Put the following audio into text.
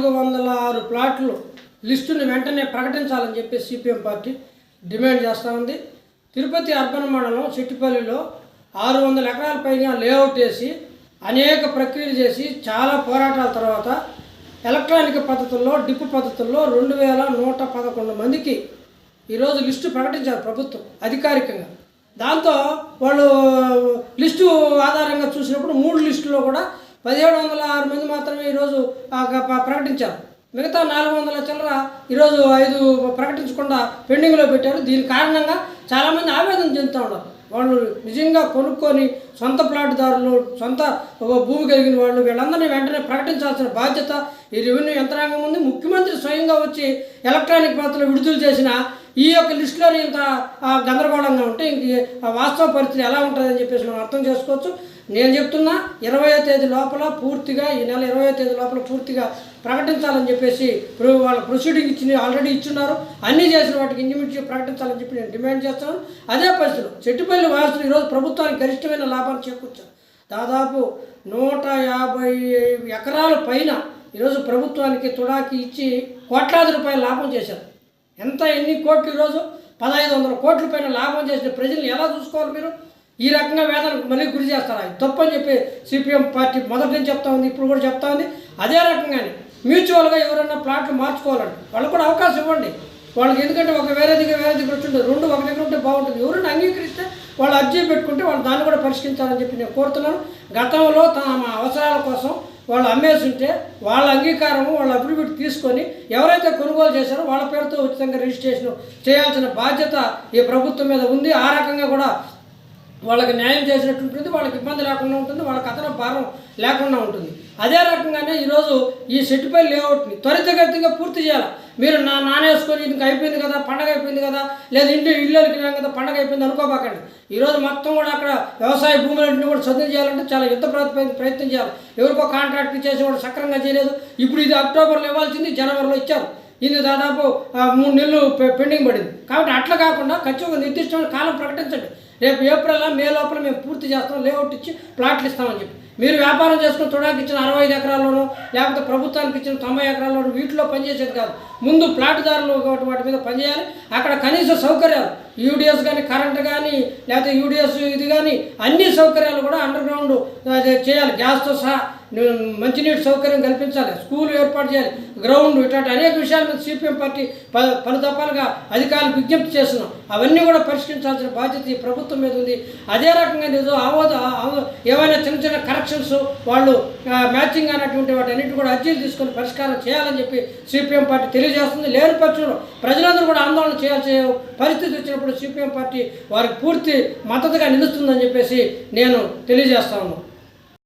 నాలుగు వందల ఆరు ప్లాట్లు లిస్టును వెంటనే ప్రకటించాలని చెప్పి సిపిఎం పార్టీ డిమాండ్ చేస్తూ ఉంది. తిరుపతి అర్బన్ మండలం చిట్టిపల్లిలో ఆరు వందల ఎకరాల పైన లేఅవుట్ వేసి అనేక ప్రక్రియలు చేసి చాలా పోరాటాల తర్వాత ఎలక్ట్రానిక్ పద్ధతుల్లో డిప్ పద్ధతుల్లో రెండు వేల నూట పదకొండు మందికి ఈరోజు లిస్టు ప్రకటించారు ప్రభుత్వం అధికారికంగా. దాంతో వాళ్ళు లిస్టు ఆధారంగా చూసినప్పుడు మూడు లిస్టులో కూడా పదిహేడు వందల ఆరు మంది మాత్రమే ఈరోజు ప్రకటించారు. మిగతా నాలుగు వందల చిల్లర ఈరోజు ఐదు ప్రకటించకుండా పెండింగ్లో పెట్టారు. దీని కారణంగా చాలామంది ఆవేదన చెందుతూ ఉన్నారు. వాళ్ళు నిజంగా కొనుక్కొని సొంత ప్లాట్దారులు సొంత భూమి కలిగిన వాళ్ళు వీళ్ళందరినీ వెంటనే ప్రకటించాల్సిన బాధ్యత ఈ రెవెన్యూ యంత్రాంగం ఉంది. ముఖ్యమంత్రి స్వయంగా వచ్చి ఎలక్ట్రానిక్ పద్ధతిలో విడుదల చేసిన ఈ యొక్క లిస్టులో ఇంత ఆ, గందరగోళంగా ఉంటే ఇంక వాస్తవ పరిస్థితి ఎలా ఉంటుందని చెప్పేసి మనం అర్థం చేసుకోవచ్చు. నేను చెప్తున్నా ఇరవయో తేదీ లోపల పూర్తిగా ఈ నెల ఇరవయో తేదీ లోపల పూర్తిగా ప్రకటించాలని చెప్పేసి ఇప్పుడు వాళ్ళ ప్రొసీడింగ్ ఇచ్చి ఆల్రెడీ ఇచ్చున్నారు. అన్నీ చేసిన వాటికి ఇండిమిడియట్ ప్రకటించాలని చెప్పి నేను డిమాండ్ చేస్తాను అదే పరిస్థితిలో చెట్టుపల్లి వాసులు ఈరోజు ప్రభుత్వానికి గరిష్టమైన లాభాలు చేకూర్చారు. దాదాపు నూట యాభై ఎకరాల పైన ఈరోజు ప్రభుత్వానికి తుడాకి ఇచ్చి కోట్లాది రూపాయల లాభం చేశారు. ఎంత ఎన్ని కోట్లు ఈరోజు? పదహైదు వందల కోట్ల పైన లాభం చేసిన ప్రజల్ని ఎలా చూసుకోవాలి మీరు? ఈ రకంగా వేదనకు మళ్ళీ గురి చేస్తారా? అది తప్పని చెప్పి సిపిఎం పార్టీ మొదటి నుంచి చెప్తా ఉంది ఇప్పుడు కూడా చెప్తా ఉంది. అదే రకంగానే మ్యూచువల్గా ఎవరైనా ప్లాట్లు మార్చుకోవాలండి వాళ్ళకు కూడా అవకాశం ఇవ్వండి. వాళ్ళకి ఎందుకంటే ఒక వేరే దగ్గర వేరే దగ్గర వచ్చింటుంది రెండు ఒక దగ్గర ఉంటే బాగుంటుంది. ఎవరైనా అంగీకరిస్తే వాళ్ళు అర్జీ పెట్టుకుంటే వాళ్ళు దాన్ని కూడా పరిష్కరించాలని చెప్పి నేను కోరుతున్నాను. గతంలో తమ అవసరాల కోసం వాళ్ళు అమ్మేసి ఉంటే వాళ్ళ అంగీకారము వాళ్ళ అఫిడవిట్ తీసుకొని ఎవరైతే కొనుగోలు చేశారో వాళ్ళ పేరుతో ఉచితంగా రిజిస్ట్రేషన్ చేయాల్సిన బాధ్యత ఈ ప్రభుత్వం మీద ఉంది. ఆ రకంగా కూడా వాళ్ళకి న్యాయం చేసినట్టు ఉంటుంది. వాళ్ళకి ఇబ్బంది లేకుండా ఉంటుంది. వాళ్ళకి అతను భారం లేకుండా ఉంటుంది. అదే రకంగానే ఈరోజు ఈ సెట్టిపై లేఅవుట్ని త్వరితగతిగా పూర్తి చేయాలి? మీరు నా నానేసుకొని ఇంక అయిపోయింది కదా పండగ అయిపోయింది కదా లేదా ఇంటి ఇల్లు వెళ్ళినాం కదా పండగ అయిపోయింది అనుకోబాకండి. ఈరోజు మొత్తం కూడా అక్కడ వ్యవసాయ భూములన్నింటినీ కూడా చదువు చేయాలంటే చాలా యుద్ధ ప్రయత్నం ప్రయత్నం చేయాలి. ఎవరికో కాంట్రాక్ట్ చేసి కూడా సక్రంగా చేయలేదు. ఇప్పుడు ఇది అక్టోబర్లో ఇవ్వాల్సింది జనవరిలో ఇచ్చారు. ఇది దాదాపు మూడు నెలలు పె- పెండింగ్ పడింది. కాబట్టి అట్లా కాకుండా ఖచ్చితంగా నిర్దిష్టమైన కాలం ప్రకటించండి. రేపు ఏప్రిల్ మే లోపల మేము పూర్తి చేస్తాం లేఅవుట్ ఇచ్చి ప్లాట్లు ఇస్తామని చెప్పి. మీరు వ్యాపారం చేసుకుని తొడాకి ఇచ్చిన అరవై ఐదు ఎకరాల్లోనూ లేకపోతే ప్రభుత్వానికి ఇచ్చిన తొంభై ఎకరాల్లోనూ వీటిలో పనిచేసేది కాదు. ముందు ప్లాట్దారులు వాటి వాటి మీద పనిచేయాలి. అక్కడ కనీస సౌకర్యాలు యూడిఎస్ కానీ కరెంట్ కానీ లేకపోతే యూడిఎస్ ఇది కానీ అన్ని సౌకర్యాలు కూడా అండర్ గ్రౌండ్ చేయాలి. గ్యాస్తో సహా మంచినీటి సౌకర్యం కల్పించాలి. స్కూల్ ఏర్పాటు చేయాలి. గ్రౌండ్ ఇట్లాంటి అనేక విషయాల మీద సిపిఎం పార్టీ ప పలు దఫాలుగా అధికారులకు విజ్ఞప్తి చేస్తున్నాం. అవన్నీ కూడా పరిష్కరించాల్సిన బాధ్యత ఈ ప్రభుత్వం మీద ఉంది. అదే రకంగా నిజం ఆవోద ఏమైనా ఏవైనా చిన్న చిన్న కరెక్షన్స్ వాళ్ళు మ్యాచింగ్ అనేటువంటి వాటి అన్నిటి కూడా అర్జీలు తీసుకొని పరిష్కారం చేయాలని చెప్పి సిపిఎం పార్టీ తెలియజేస్తుంది. లేని పక్షంలో ప్రజలందరూ కూడా ఆందోళన చేయాల్సి పరిస్థితి వచ్చినప్పుడు సిపిఎం పార్టీ వారికి పూర్తి మద్దతుగా నిలుస్తుందని చెప్పేసి నేను తెలియజేస్తాను